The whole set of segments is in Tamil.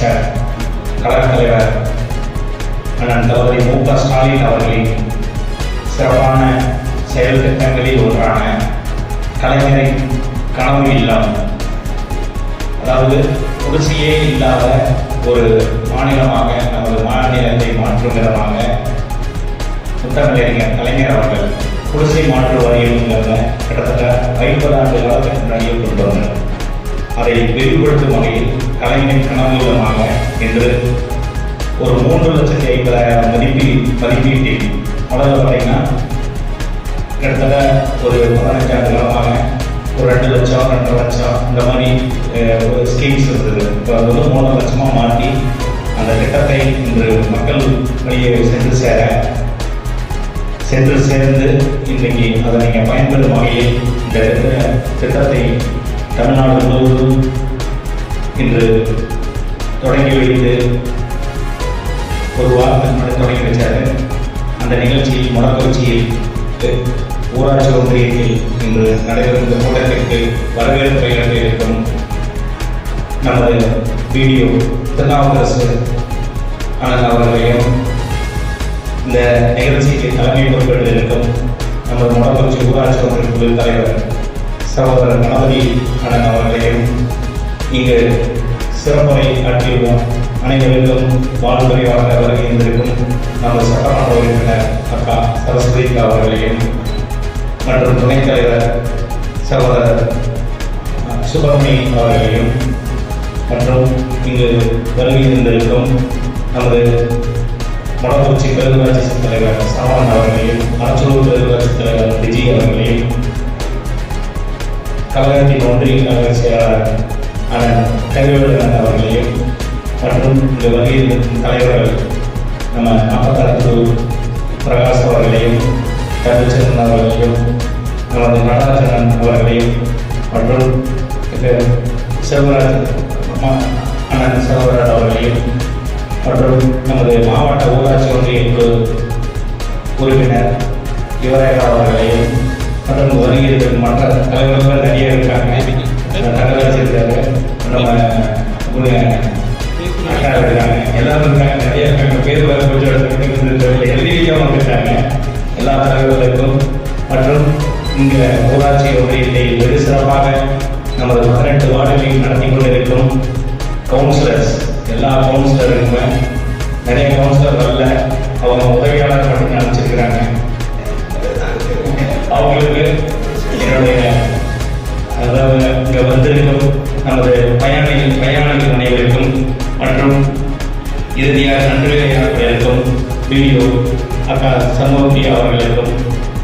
அமைச்சர் கழக தலைவர் அண்ணன் தளபதி மு க ஸ்டாலின் அவர்களின் சிறப்பான செயல் திட்டங்களில் ஒன்றான கலைஞரின் கனவு இல்லம். அதாவது குடிசையே இல்லாத ஒரு மாநிலமாக நமது மாநிலத்தை மாற்றும் விதமாக முத்தமிழறிஞர் கலைஞர் அவர்கள் குடிசை மாற்று வாரியங்கிறத கிட்டத்தட்ட ஐம்பது ஆண்டு காலத்துக்கு முன்னாடியே கொண்டு வந்தனர் அதை விரிவுபடுத்தும் வகையில் கலைஞர் கனவுலமாக என்று ஒரு மூன்று லட்சத்தி ஐம்பதாயிரம் மதிப்பீடு மதிப்பீட்டில் முதல்ல பார்த்தீங்கன்னா கிட்டத்தட்ட ஒரு பதினஞ்சாண்டு காலமாக ஒரு ரெண்டு லட்சம் ரெண்டரை லட்சம் இந்த மாதிரி ஒரு ஸ்கீம்ஸ் இருந்தது. இப்போ அது வந்து மூணு லட்சமாக மாற்றி அந்த திட்டத்தை இன்று மக்கள் வெளியே சென்று சேர சென்று சேர்ந்து இன்றைக்கு அதை நீங்கள் பயன்பெறும் வகையில் இந்த திட்டத்தை தமிழ்நாடு முழுவதும் இன்று தொடங்கி வைத்து ஒரு வாரத்திற்கு முன்னாடி தொடங்கி வச்சாரு அந்த நிகழ்ச்சியில் முடக்கொச்சியில் ஊராட்சி ஒன்றியத்தில் இன்று நடைபெறும் இந்த கூட்டத்திற்கு வரவேற்பை இருக்கும் நமது வீடியோ திருநாவுக்கரசு அண்ணன் அவர்களையும் இந்த நிகழ்ச்சிக்கு தலைமை பொறுப்பேற்று நமது முடக்கொச்சி ஊராட்சி ஒன்றிய குழு தலைவர் சகோதரர் கணபதி அண்ணன் அவர்களையும் இங்கு சிறப்புரை ஆற்றியுள்ளோம். அனைவருக்கும் வாழ்வுரையாக வருகின்றிருக்கும் நமது சட்டமன்ற உறுப்பினர் அக்கா சரஸ்வதி அவர்களையும் மற்றும் துணைத் தலைவர் சகோதரர் சுபமணி அவர்களையும் மற்றும் இங்கு வருகை இருந்திருக்கும் நமது மொடக்குச்சி பேரூராட்சி தலைவர் சரவணன் அவர்களையும் அரசூர் பேரூராட்சி தலைவர் விஜய் அவர்களையும் கழகத்தின் ஒன்றிய கழக செயலாளர் அண்ணன் கைவேலன் அவர்களையும் மற்றும் இந்த வகையில் இருக்கும் தலைவர்கள் நம்ம நாற்பத்தாறு பிரகாஷ் அவர்களையும் கருச்சந்திரன் அவர்களையும் நமது நடராஜனன் அவர்களையும் மற்றும் இது செல்வராஜ் அண்ணன் செல்வராஜ் அவர்களையும் மற்றும் நமது மாவட்ட ஊராட்சி ஒன்றிய குழு உறுப்பினர் யுவரேகா அவர்களையும் மற்றும் வருகிறது மற்ற தலைவர்கள் நிறைய இருக்காங்க. தலைவர் இருக்காரு நம்ம உங்க அக்கா இருக்காங்க. எல்லாரும் இருக்காங்க. நிறைய இருக்காங்க. பேர் வேறு கொஞ்சம் எடுத்துக்கிட்டு இருக்காங்க. எல்லா தலைவர்களுக்கும் மற்றும் இங்க ஊராட்சி ஒன்றியத்தை வெகு சிறப்பாக நமது பதினெட்டு வார்டுகளில் நடத்தி கொண்டிருக்கும் கவுன்சிலர்ஸ் எல்லா கவுன்சிலருக்குமே நிறைய கவுன்சிலர் வரல அவங்க உதவியாளர் மட்டும் நினைச்சிருக்கிறாங்க அவங்களுக்கு என்னுடைய அதாவது இங்கே வந்திருக்கும் நமது பயணிகள் பயணிகள் அனைவருக்கும் மற்றும் இறுதியாக நன்றியாளர்களுக்கும் பிடிஓ அக்கா சமூர்த்தி அவர்களுக்கும்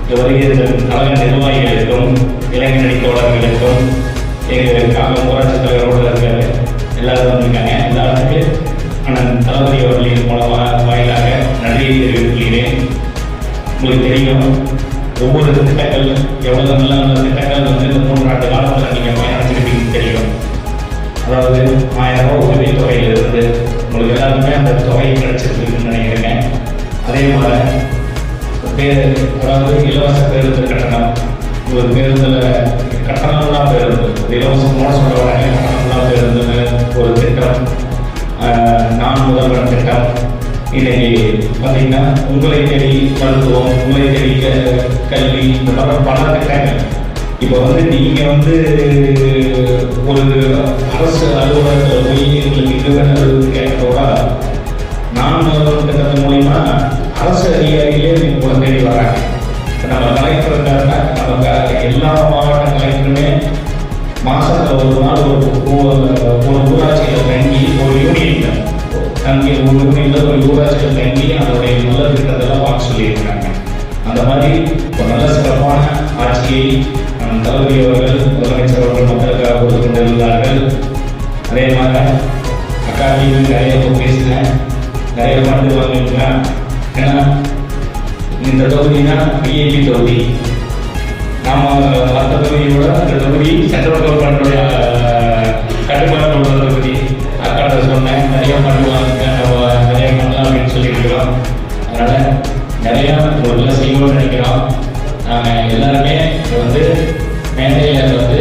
இங்க வருகிற கழக நிர்வாகிகளுக்கும் இளைஞரணி தோழர்களுக்கும் எங்களுக்காக ஊராட்சி தலைவரோடு இருக்கிற எல்லாரும் வந்திருக்காங்க எல்லாருக்குமே அண்ணன் தளபதி அவர்களின் மூலமாக வாயிலாக நன்றியை தெரிவித்துள்ளேன் உங்களுக்கு தெரியும் ஒவ்வொரு திட்டங்கள் எவ்வளவு நல்ல நல்ல திட்டங்கள் வந்து இந்த மூன்று ஆண்டு காலத்தில் நீங்கள் பயணிச்சிருப்பீங்கன்னு தெரியும். அதாவது ஆயிரம் ரூபாய் உதவித்தொகையில் இருந்து உங்களுக்கு எல்லாருமே அந்த தொகை கிடைச்சிருக்குன்னு நினைக்கிறேன். அதே மாதிரி பேர் அதாவது இலவச பேருந்து கட்டணம் ஒரு பேருந்தில் கட்டணம்லாம் பேருந்து. அது இலவசமோட சொல்ல கட்டணம் தான் பேருந்துன்னு ஒரு திட்டம் நான் முதல்வர் திட்டம். இன்னைக்கு பார்த்தீங்கன்னா உங்களை தேடி மருத்துவம் உங்களை தேடி கல்வி இந்த மாதிரி பல திட்டங்கள் இப்போ வந்து நீங்கள் வந்து ஒரு அரசு அலுவலகத்தில் போய் எங்களுக்கு இது வேணும் கேட்கறதோட நான் திட்டத்தின் மூலியமா அரசு அதிகாரிகளே உங்களை தேடி வராங்க. இப்போ நம்ம கலெக்டர் இருக்காருன்னா நமக்கு எல்லா மாவட்ட கலெக்டருமே மாதத்தில் ஒரு நாள் ஒரு ஊராட்சியில் தங்கி ஒரு யூனியன்ல அங்கே உங்களுக்கு யூனியன்ல ஒரு தங்கி அதோடைய நல்ல திட்டத்தெல்லாம் பார்க்க சொல்லியிருக்காங்க அந்த மாதிரி ஒரு நல்ல சிறப்பான ஆட்சியை நம் தளபதி அவர்கள் முதலமைச்சர் அவர்கள் மக்களுக்காக கொடுத்து கொண்டிருந்தார்கள். அதே மாதிரி அக்காவையும் நிறைய பேசினேன் நிறைய ஃபண்டு வாங்கியிருக்கேன் ஏன்னா இந்த தொகுதினா பிஏபி தொகுதி. நாம் மற்ற தொகுதியோட இந்த தொகுதி சென்ட்ரல் கவர்மெண்ட்டுடைய கட்டுப்பாடு உள்ள தொகுதி. அக்காட்ட சொன்னேன் நிறைய பண்ணுவாங்க நிறைய பண்ணலாம் அப்படின்னு சொல்லியிருக்கிறோம். அதனால் நிறையா உங்களுக்கு செய்யணும்னு நினைக்கிறோம். நாங்கள் எல்லாருமே வந்து மேடையில் வந்து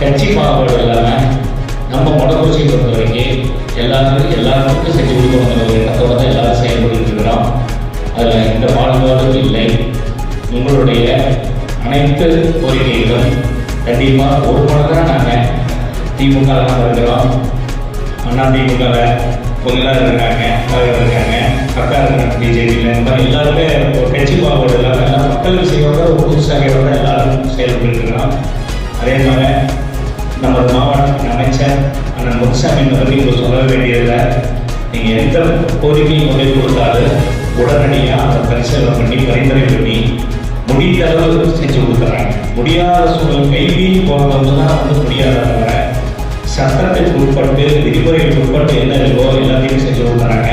கட்சி பாகுபாடு இல்லாமல் நம்ம மொடக்குறிச்சியை பொறுத்த வரைக்கும் எல்லாருக்கும் எல்லாருக்கும் செஞ்சு கொடுக்கணுங்கிற ஒரு எண்ணத்தோட தான் எல்லாரும் செயல்பட்டு இருக்கிறோம் அதில் எந்த பாடுபாடும் இல்லை. உங்களுடைய அனைத்து கோரிக்கைகளும் கண்டிப்பாக ஒரு மனதாக நாங்கள் திமுக இருக்கிறோம் அண்ணா திமுகவில் பொங்கலாக இருக்காங்க தலைவர் இருக்காங்க அக்கா இருக்காங்க பிஜேபியில். இந்த மாதிரி எல்லாருமே கட்சி பாகுபாடு இல்லாமல் எல்லா மக்கள் விஷயோட ஒரு புதுசாகையோட எல்லாரும் செயல்பட்டுருக்கிறோம் அதே மாதிரி நம்ம மாவட்ட அமைச்சர் அண்ணன் முத்துசாமி பற்றி உங்களுக்கு சொல்ல வேண்டியதில்லை. நீங்கள் எந்த கோரிக்கையும் கொண்டு கொடுத்தாலும் உடனடியாக அதை பரிசீலனை பண்ணி பரிந்துரை பண்ணி முடிந்த அளவு செஞ்சு கொடுக்குறாங்க முடியாத சூழல் கைவி போகிறவங்க தான் வந்து முடியாதவங்க. சட்டத்திற்கு உட்பட்டு விதிமுறைக்கு உட்பட்டு என்ன இருக்கோ எல்லாத்தையும் செஞ்சு கொடுக்குறாங்க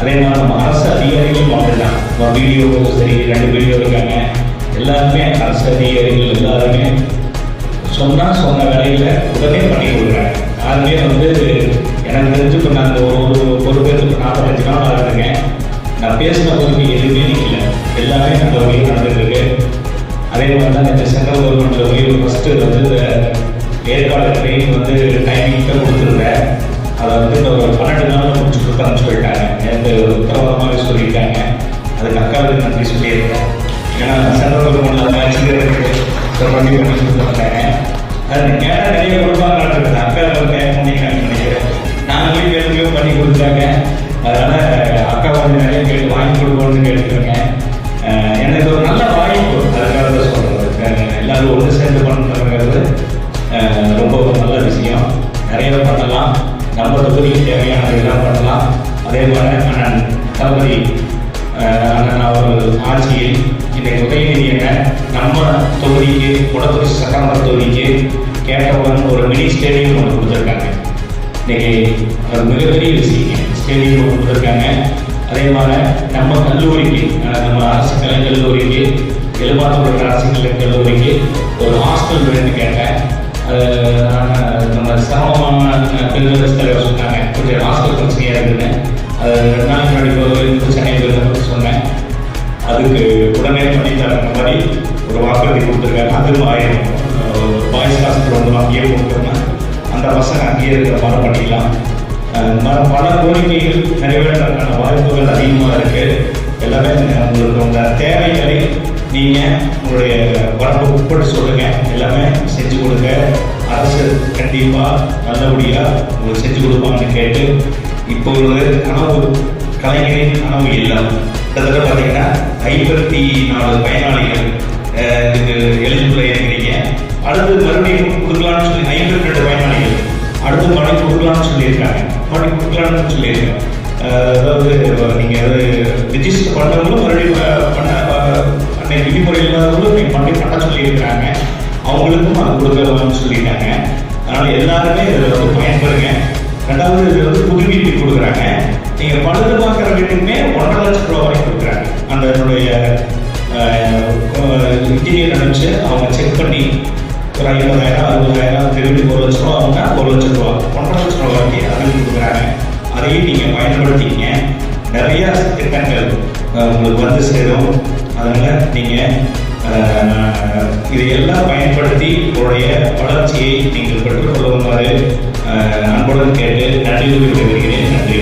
அதே மாதிரி நம்ம அரசு அதிகாரிகளும் அப்படிதான் நம்ம வீடியோ சரி ரெண்டு வீடியோ இருக்காங்க. எல்லாருமே அரசு அதிகாரிகள் எல்லாருமே சொன்னால் சொன்ன வேலையில் உடனே பண்ணி கொடுக்குறாங்க. யாருமே வந்து எனக்கு தெரிஞ்சு இப்போ நான் இந்த ஒரு ஒரு பேருக்கு நாற்பத்தஞ்சு நாள் ஆகுதுங்க நான் பேசின பொறுப்பு எதுவுமே நிற்கல எல்லாமே நம்ம வகையில் நடந்துட்டு இருக்கு. அதே மாதிரி தான் இந்த சென்ட்ரல் கவர்மெண்ட்ல போய் ஃபஸ்ட்டு வந்து இந்த ஏற்காடு ட்ரெயின் வந்து டைமிங் கொடுத்துருந்தேன் அதை வந்து இப்போ ஒரு பன்னெண்டு நாள் முடிச்சு கொடுத்து அனுப்பிச்சு போயிட்டாங்க. எனக்கு உத்தரவாதமாகவே சொல்லியிருக்காங்க. அதுக்கு அக்காவுக்கு நன்றி சொல்லியிருக்கேன் ஏன்னா சென்ட்ரல் கவர்மெண்ட்ல மேட்ச் இருக்கு. பண்ணி பண்ணி கொடுத்துருக்காங்க. அது கேட்டால் நிறைய கொடுப்பாங்க இருக்குது அக்கா வந்து பண்ணிக்கிறாங்க நினைக்கிறேன். நாங்களே கேட்டு பண்ணி கொடுத்தாங்க அதனால அக்கா வந்து நிறைய கேட்டு வாங்கி கொடுக்கணும்னு கேட்டுருக்கேன் எனக்கு ஒரு தொகுதிக்கு தேவையானது எல்லாம் பண்ணலாம். அதே மாதிரி அண்ணன் தளபதி அண்ணன் அவர்கள் ஆட்சியில் இன்றைக்கு உதயநிதி என்ன நம்ம தொகுதிக்கு குடக்குறிச்சி சட்டமன்ற தொகுதிக்கு கேட்டவுடன் ஒரு மினி ஸ்டேடியம் ஒன்று கொடுத்துருக்காங்க. இன்னைக்கு ஒரு மிகப்பெரிய விஷயம். ஸ்டேடியம் ஒன்று கொடுத்துருக்காங்க. அதே மாதிரி நம்ம கல்லூரிக்கு நம்ம அரசு கலை கல்லூரிக்கு எலும்பாத்தூர் அரசு கலை கல்லூரிக்கு ஒரு ஹாஸ்டல் வேணும்னு கேட்டேன். நம்ம சிரமமான பெருந்தரசு தலைவர் சொன்னாங்க கொஞ்சம் ஹாஸ்டல் பிரச்சனையாக இருக்குன்னு அது ரெண்டு நாள் முன்னாடி போய் சென்னை சொன்னேன். அதுக்கு உடனே பண்ணி தர மாதிரி ஒரு வாக்குறுதி கொடுத்துருக்காங்க அதுவும் ஆயிரம் பாய்ஸ் ஹாஸ்டல் வந்து அங்கேயே கொடுத்துருந்தேன் அந்த பசங்க அங்கேயே இருக்கிற மாதிரி பண்ணிக்கலாம் மர பல கோரிக்கைகள் நிறைவேற்றதுக்கான வாய்ப்புகள் அதிகமாக இருக்கு. எல்லாமே உங்களுக்கு உங்க தேவைகளை நீங்கள் உங்களுடைய வரம்பு உட்பட்டு சொல்லுங்கள் எல்லாமே செஞ்சு கொடுங்க. அரசு கண்டிப்பா நல்லபடியா உங்களுக்கு செஞ்சு கொடுப்பாங்கன்னு கேட்டு இப்போ ஒரு கனவு கலைஞரின் கனவு இல்லம் கிட்டத்தட்ட பார்த்தீங்கன்னா ஐம்பத்தி நாலு பயனாளிகள் இதுக்கு எழுந்துள்ள இருக்கிறீங்க அடுத்து மறுபடியும் கொடுக்கலாம்னு சொல்லி ஐம்பத்தி ரெண்டு பயனாளிகள் அடுத்து மணி கொடுக்கலாம்னு சொல்லியிருக்காங்க. மறுபடியும் கொடுக்கலாம்னு சொல்லியிருக்காங்க. அதாவது நீங்கள் அது ரிஜிஸ்டர் பண்ணவங்களும் மறுபடியும் பண்ண அன்னைக்கு விதிமுறை இல்லாதவங்களும் நீங்கள் மறுபடியும் பண்ண சொல்லியிருக்காங்க அவங்களுக்கும் அது கொடுக்கலாம்னு சொல்லியிருக்காங்க அதனால எல்லாருமே இதில் வந்து பயன்பெறுங்க ரெண்டாவது இதில் வந்து புது வீட்டுக்கு கொடுக்குறாங்க. நீங்கள் பழுது பார்க்குற வீட்டுக்குமே ஒன்றரை லட்சம் ரூபா வரைக்கும் கொடுக்குறாங்க. அந்த என்னுடைய இன்டீரியர் நினச்சி அவங்க செக் பண்ணி ஒரு ஐம்பதாயிரம் அறுபதாயிரம் திரும்பி ஒரு லட்ச ரூபா அவங்க ஒரு லட்சம் ரூபா ஒன்றரை லட்சம் ரூபா வரைக்கும் அதுக்கு கொடுக்குறாங்க. அதையும் நீங்கள் பயன்படுத்திங்க நிறையா திட்டங்கள் உங்களுக்கு வந்து சேரும். அதனால் நீங்கள் இதையெல்லாம் பயன்படுத்தி உங்களுடைய வளர்ச்சியை நீங்கள் பெற்றுக்கொள்ளுமாறு அன்புடன் கேட்டு நன்றி கூறி வருகிறேன் நன்றி.